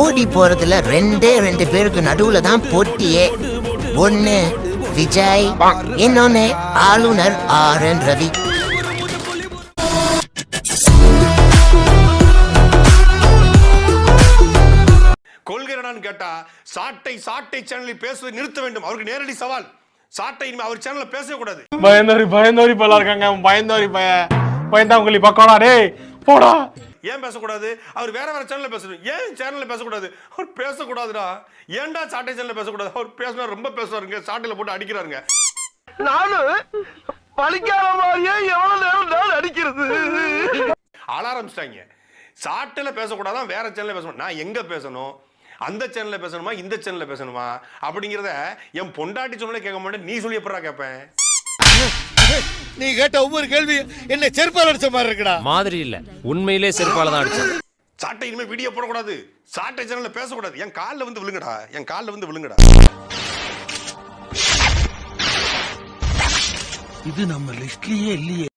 ஓடி போறதுல ரெண்டே ரெண்டு பேருக்கு நடுவுல தான் போட்டியே. ஒண்ணு விஜய் இன்னொன்னு ஆளுநர் ஆர் என் ரவி கேட்டா சாட்டை சாட்டை சேனலில் பேசுவதை நிறுத்த வேண்டும். அவருக்கு நேரடி சவால். சாட்டை இனிமே அவர் சேனல்ல பேசவே கூடாது. பயந்தோரி பயந்தோரி பல இருக்காங்க. பயந்தோரி பய பயந்தாங்குழி பக்கோடா டேய் போடா. ஏன் பேசக்கூடாது? அவர் வேற வேற சேனல்ல பேசணும் ஏன் சேனல்ல பேசக்கூடாது? அவர் பேசக்கூடாதுடா. ஏன்டா சாட்டை சேனல்ல பேசக்கூடாது? அவர் பேசினா ரொம்ப பேசுவாருங்க. சாட்டையில போட்டு அடிக்கிறாருங்க. ஆள ஆரம்பிச்சிட்டாங்க சாட்டில பேசக்கூடாதான் வேற சேனல்ல பேசணும். நான் எங்க பேசணும்? அந்த சேனல்ல பேசணுமா? இந்த சேனல்ல பேசணுமா? அப்படிங்கிறத என் பொண்டாட்டி சொன்னாலே கேட்க மாட்டேன். நீ சொல்லி எப்படா கேட்பேன். நீ கேட்ட ஒவ்வொரு கேள்வி என்ன செருப்பால் அடிச்ச மாதிரி இருக்குடா. மாதிரி இல்ல. உண்மையிலே செருப்பால தான் அடிச்சேன். சாட்டை இனிமே வீடியோ போடக்கூடாது. சாட்டை சேனல்ல பேசக்கூடாது. என் காலில் வந்து விழுங்கடா. என் காலில் வந்து விழுங்கடா. இது நம்ம லிஸ்ட்லயே இல்லையே.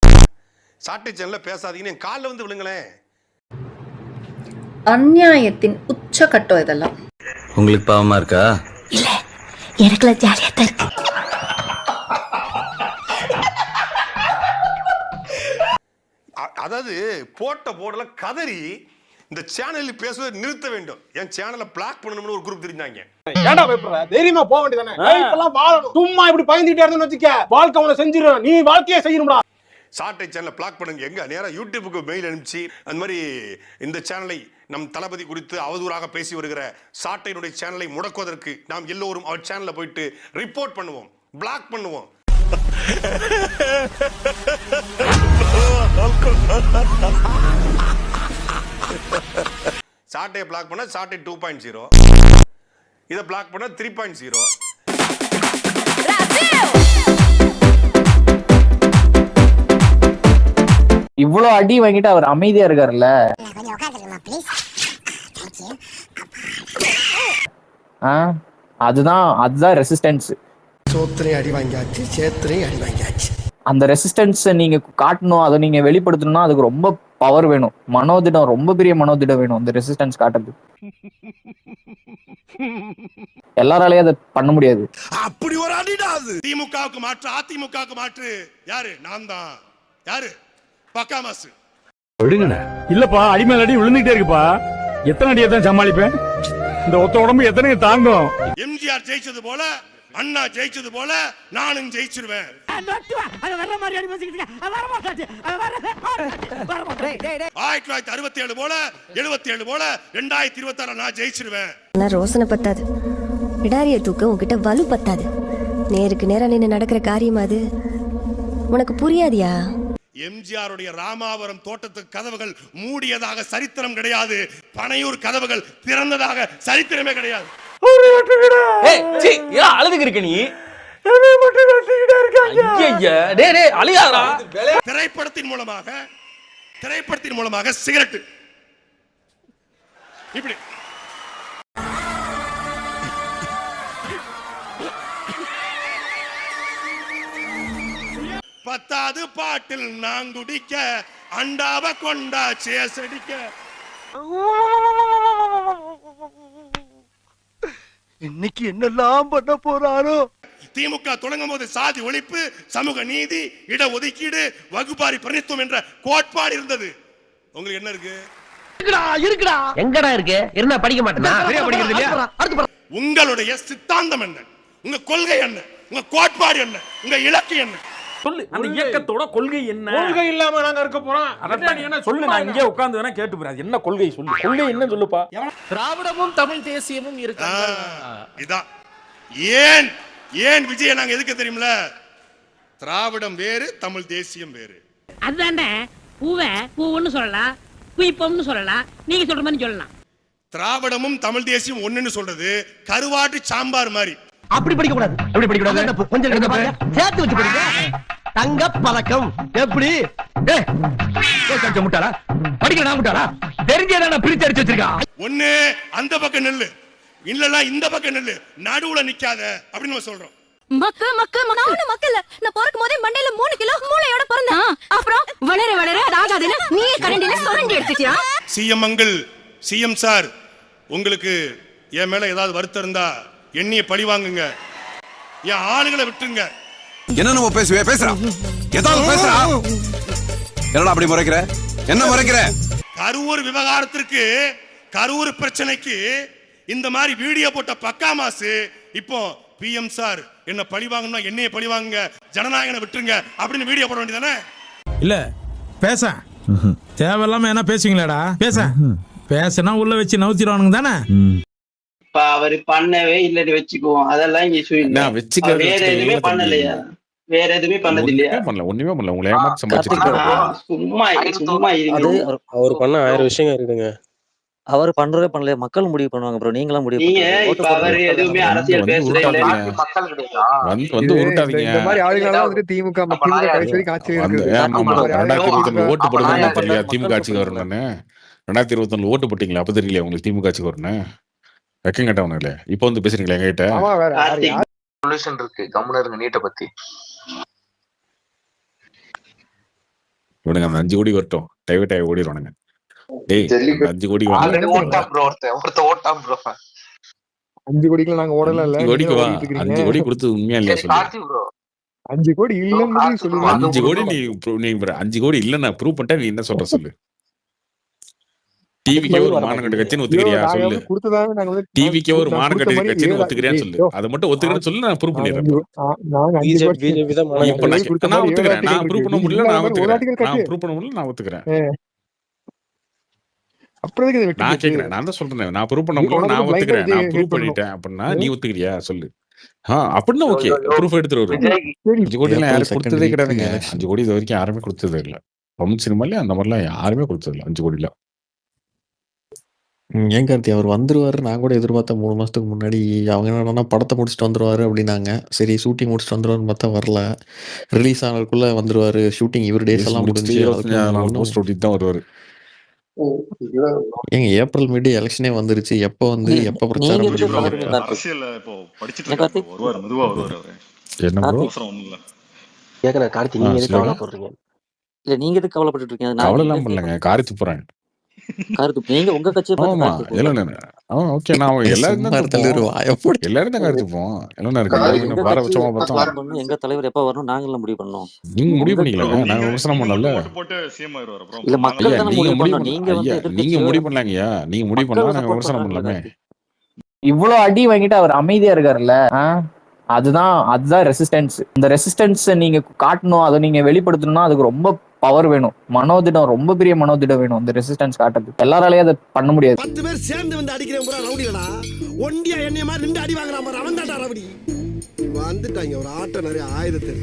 சாட்டை சேனல்ல பேசாதீங்கன்னு என் காலில் வந்து விழுங்களேன். அநியாயத்தின் உச்சக்கட்டம் இதெல்லாம். உங்களுக்கு பாவமா இருக்கா? எனக்குலாம் ஜாலியா தான் இருக்கு. அதாவது போட்ட போடல கதறி இந்த சேனலில் பேசுவதை நிறுத்த வேண்டும். என் சேனலை பிளாக் பண்ணணும்னு ஒரு குரூப் தெரிஞ்சாங்க. ஏன்டா பயப்படுற? தைரியமா போக வேண்டியதானே லைஃப்லாம் வாழணும் சும்மா இப்படி பயந்துட்டே இருந்தேன்னு வச்சுக்க வாழ்க்கை உன செஞ்சிரும் நீ வாழ்க்கையே செய்யணும்டா. சாட்டை சேனலை பிளாக் பண்ணுங்க. எங்க? நேரா யூடியூபுக்கு மெயில் அனுப்பிச்சு அந்த மாதிரி இந்த சேனலை நம் தளபதி குறித்து அவதூறாக பேசி வருகிற சாட்டையினுடைய சேனலை முடக்குவதற்கு நாம் எல்லோரும் அவர் சேனல்ல போயிட்டு ரிப்போர்ட் பண்ணுவோம் பிளாக் பண்ணுவோம். சாட்டையை பிளாக் பண்ணா சாட்டை டூ பாயிண்ட் ஜீரோ இதை பிளாக் பண்ணா த்ரீ பாயிண்ட் ஜீரோ இவ்வளவு அடி வாங்கிட்டு அவர் அமைதியா இருக்காருல்ல? ஆ அதுதான் அதுதான் ரெசிஸ்டன்ஸ் சோத்திரையும் அடி வாங்கியாச்சு சேத்திரையும் அடி வாங்கியாச்சு. அந்த ரெசிஸ்டன்ஸை நீங்க காட்டணும் அதை நீங்க வெளிப்படுத்தணும்னா அதுக்கு ரொம்ப பவர் வேணும். மனோதிடம் ரொம்ப பெரிய மனோதிடம் வேணும் அந்த ரெசிஸ்டன்ஸ் காட்டுறது எல்லாராலையும் அதை பண்ண முடியாது. அப்படி ஒரு அடிடா அது. திமுகவுக்கு மாற்று அதிமுகவுக்கு மாற்று. யாரு? நான் தான். யாரு? பக்கா மாசு. இல்லப்பா அடி மேல அடி விழுந்துட்டே இருக்குப்பா. எத்தனை அடியை தான் சமாளிப்பேன்? இந்த ஒத்த உடம்பு எத்தனை தாங்கும் எம்ஜிஆர் ஜெயிச்சது போல அண்ணா ஜெயிச்சது போல நானும் ஜெயிச்சிருவேன். ஆயிரத்தி தொள்ளாயிரத்தி அறுபத்தி ஏழு போல எழுபத்தி ஏழு போல ரெண்டாயிரத்தி இருபத்தி ஆறு நான் ஜெயிச்சிருவேன். ரோசனை பத்தாது. விடாரிய தூக்க உன்கிட்ட வலு பத்தாது. நேருக்கு நேரா நின்று நடக்கிற காரியம் அது. உனக்கு புரியாதியா? எம்ஜிஆருடைய ராமாவரம் தோட்டத்துக்கு கதவுகள் மூடியதாக சரித்திரம் கிடையாது. பனையூர் கதவுகள் திறந்ததாக சரித்திரமே கிடையாது. அழுதுக்கு இருக்க நீ? ஐயைய, டேய், டேய், அழுகாதடா. திரைப்படத்தின் மூலமாக திரைப்படத்தின் மூலமாக சிகரெட் இப்படி. பத்தாவது பாட்டில் நான் குடிக்க அண்டாவ கொண்டா சேசடிக்க. இன்னைக்கு என்னெல்லாம் பண்ண போறாரோ? திமுக தொடங்கும் போது சாதி ஒழிப்பு சமூக நீதி இட ஒதுக்கீடு வகுப்பாரி பிரதித்துவம் என்ற கோட்பாடு இருந்தது. உங்களுக்கு என்ன இருக்கு? எங்கடா இருக்கு? இருந்தா படிக்க மாட்டேனா? உங்களுடைய சித்தாந்தம் என்ன? உங்க கொள்கை என்ன? உங்க கோட்பாடு என்ன? உங்க இலக்கு என்ன? சொல்லு அந்த இயக்கத்தோட கொள்கை என்ன? கொள்கை இல்லாம நாங்க இருக்க போறோம். அதான் நீ என்ன சொல்லு நான் இங்கே உட்கார்ந்து வேணா கேட்டு போறேன். என்ன கொள்கை? சொல்லு. கொள்கை என்ன சொல்லுப்பா. திராவிடமும் தமிழ் தேசியமும் இருக்கு. இதான். ஏன்? ஏன் விஜய நாங்க எதுக்கு தெரியுமில? திராவிடம் வேறு தமிழ் தேசியம் வேறு. அதானே பூவை பூவுன்னு சொல்லலாம் குயிப்பம்னு சொல்லலாம் நீங்க சொல்ற மாதிரி சொல்லலாம். திராவிடமும் தமிழ் தேசியம் ஒண்ணுன்னு சொல்றது கருவாட்டு சாம்பார் மாதிரி. அப்படி படிக்க கூடாது எப்படி படிக்க கூடாது கொஞ்சம். சேர்த்து வச்சு படிங்க தங்க பதக்கம் எப்படி? முட்டாளா படிக்க நான் முட்டாளா? தெரிஞ்சே நான் பிரிச்சு அடிச்சு வச்சிருக்கான் ஒண்ணு அந்த பக்கம் நெல்லு. இல்லன்னா இந்த பக்கம் நெல்லு. நடுவுல நிக்காத அப்படின்னு நம்ம சொல்றோம். மக்கு மக்கு நானும் மக்கள் நான் பிறக்கும் போதே மண்டையில மூணு கிலோ மூளையோட பிறந்தேன். அப்புறம்? வளர வளர ராஜாதின நீ கரண்டில சுரண்டி எடுத்துட்டியா? சிஎம் அங்கிள் சிஎம் சார் உங்களுக்கு என் மேல ஏதாவது வருத்தம் இருந்தா எண்ணிய பழி வாங்குங்க. என் ஆளுங்களை விட்டுருங்க. என்ன நம்ம பேசுவே? பேசுறா. ஏதாவது பேசுறா. என்னடா அப்படி முறைக்கிற? என்ன முறைக்கிற? கரூர் விவகாரத்திற்கு கரூர் பிரச்சனைக்கு இந்த மாதிரி வீடியோ போட்ட பக்கா மாசு இப்போ பிஎம் சார் என்ன பழி வாங்கணும்னா என்னைய பழி வாங்குங்க ஜனநாயகனை விட்டுருங்க அப்படின்னு வீடியோ போட வேண்டியதானே? இல்ல பேச. தேவையில்லாம என்ன பேசுவீங்களாடா? பேச. பேசினா உள்ள வச்சு நவுத்திடுவானுங்க தானே? இப்ப அவரு பண்ணவே இல்லன்னு வச்சுக்குவோம். அதெல்லாம் இங்க issue இல்ல. நான் வச்சுக்கிறது வேற எதுவுமே பண்ணலையா? வேற எதுவுமே பண்ணது இல்லையா பண்ணல ஒண்ணுமே பண்ணல. உங்களை ஏமாத்தி சம்பாதிச்சிருக்காரு ஆ, சும்மா சும்மா இருங்க. அவர் பண்ண ஆயிரம் விஷயங்கள் இருக்குங்க. அவர் பண்றதே பண்ணல மக்கள் முடிவு பண்ணுவாங்க ப்ரோ நீங்களாம் முடிவு வந்து வந்து உருட்டாதீங்க. ஆளுங்களாம் வந்துட்டு திமுக திமுக கடைசி வரைக்கும் ஆட்சியில் ஓட்டு போடுறது தெரியல திமுக ஆட்சிக்கு வரணும்னு ரெண்டாயிரத்தி இருபத்தி ஒண்ணு ஓட்டு போட்டீங்களா அப்ப தெரியல உங்களுக்கு திமுக ஆட்சிக்கு வரணும் வெக்கம் கேட்டவனுங்களே. இப்போ வந்து பேசுறீங்களா எங்ககிட்ட? சொல்யூஷன் இருக்கு. கம்முனு இருங்க நீட்டை பத்தி. இவனுங்க அந்த அஞ்சு கோடி வரட்டும். டைவர்ட் ஆகி ஓடிடுவானுங்க. அஞ்சு கோடி அஞ்சு நாங்க ஓடல இல்ல. கோடி கொடுத்து உண்மையா இல்லையா சொல்லு. ப்ரோ அஞ்சு கோடி இல்லன்னு சொல்லுங்க. அஞ்சு கோடி நீ அஞ்சு கோடி இல்ல நான் ப்ரூவ் பண்ணிட்டா நீ என்ன சொல்ற சொல்லு. டிவிக்கே ஒரு மானங்கட்ட கட்சின்னு ஒத்துக்கிறியா சொல்லு. டிவிக்கே ஒரு மானங்கட்ட கட்சின்னு ஒத்துக்கிறியான்னு சொல்லு. அதை மட்டும் ஒத்துக்கிறேன்னு சொல்லு நான் ப்ரூவ் பண்ணிடுறேன் இப்ப நான் நான் ஒத்துக்கிறேன். ப்ரூவ் பண்ண. முடியல நான் ஒத்துக்கிறேன். நான். ப்ரூவ் பண்ண முடியல நான் ஒத்துக்கிறேன். அப்புறம் நான்? கேக்குறேன். நான் தான் சொல்றேன். நான் ப்ரூவ் பண்ண முடியல நான் ஒத்துக்கிறேன். நான் ப்ரூவ் பண்ணிட்டேன் அப்படின்னா நீ ஒத்துக்கிறியா? சொல்லு. அப்படின்னா ஓகே ப்ரூஃப் எடுத்துட்டு அஞ்சு கோடி எல்லாம் யாரும் கொடுத்ததே கிடையாதுங்க. அஞ்சு கோடி இது வரைக்கும் யாருமே கொடுத்ததே இல்ல. தமிழ் சினிமால அந்த மாதிரிலாம் யாருமே கொடுத்தது இல்ல அஞ்சு கோடில ஏன் கார்த்தி? அவர் வந்துருவாரு. நான் கூட எதிர்பார்த்தேன் மூணு மாசத்துக்கு முன்னாடி அவங்க என்னன்னா படத்தை முடிச்சுட்டு வந்துருவாரு அப்படின்னாங்க. சரி ஷூட்டிங் முடிச்சுட்டு வந்துருவாருன்னு பார்த்தா வரல. ரிலீஸ் ஆனதுக்குள்ள வந்துருவாரு. ஷூட்டிங் இவர் டேஸ் எல்லாம் முடிஞ்சு தான் வருவாரு. ஏங்க ஏப்ரல் மிட் எலெக்ஷனே வந்துருச்சு. எப்போ வந்து எப்போ பிரச்சாரம் பண்ணி அரசியல்ல இப்போ படிச்சிட்டு இருக்காரு. வருவார் மெதுவா வருவார் அவரு. என்ன bro? அவசரம் ஒண்ணும் இல்ல கேக்குறேன் கார்த்தி நீங்க எதுக்கு. கவலைப்படுறீங்க இல்ல நீங்க எதுக்கு கவலைப்பட்டு இருக்கீங்க கவலை எல்லாம் பண்ணலங்க. காரி துப்புறேன் கருத்து. நீங்க உங்க கட்சியை ஆமா இல்ல இல்ல. ஆமா ஓகே நான் எல்லாரும் தான் துப்புவோம். எல்லாரும் தான் காரி துப்போம் எல்லாம் இருக்கு எல்லாரும் பாரபட்சமா பார்த்தோம் எங்க தலைவர் எப்ப வரணும் நாங்களாம் முடிவு பண்ணோம் நீங்க முடிவு நாங்க விமர்சனம் பண்ணல. இல்ல மக்கள் நீங்க முடிவு நீங்க நீங்க முடிவு நீங்க நாங்க விமர்சனம் பண்ணலாமே இவ்வளவு அடி வாங்கிட்டு அவர் அமைதியா இருக்காருல்ல? அதுதான் அதுதான் ரெசிஸ்டன்ஸ் இந்த ரெசிஸ்டன்ஸ் நீங்க காட்டணும் அதை நீங்க வெளிப்படுத்தணும்னா அதுக்கு ரொம்ப பவர் வேணும். மனோதிடம் ரொம்ப பெரிய மனோதிடம் வேணும் இந்த ரெசிஸ்டன்ஸ் காட்டுறது. எல்லாராலையும் அதை பண்ண முடியாது. பத்து பேர் சேர்ந்து வந்து அடிக்கிறேன் பூரா ரவுடிகளா ஒண்டியா என்னைய மாதிரி ரெண்டு அடி வாங்குறான் அவன் தான்டா ரவுடி. வந்துட்டாங்க. ஒரு ஆட்டோ நிறைய ஆயுதத்தை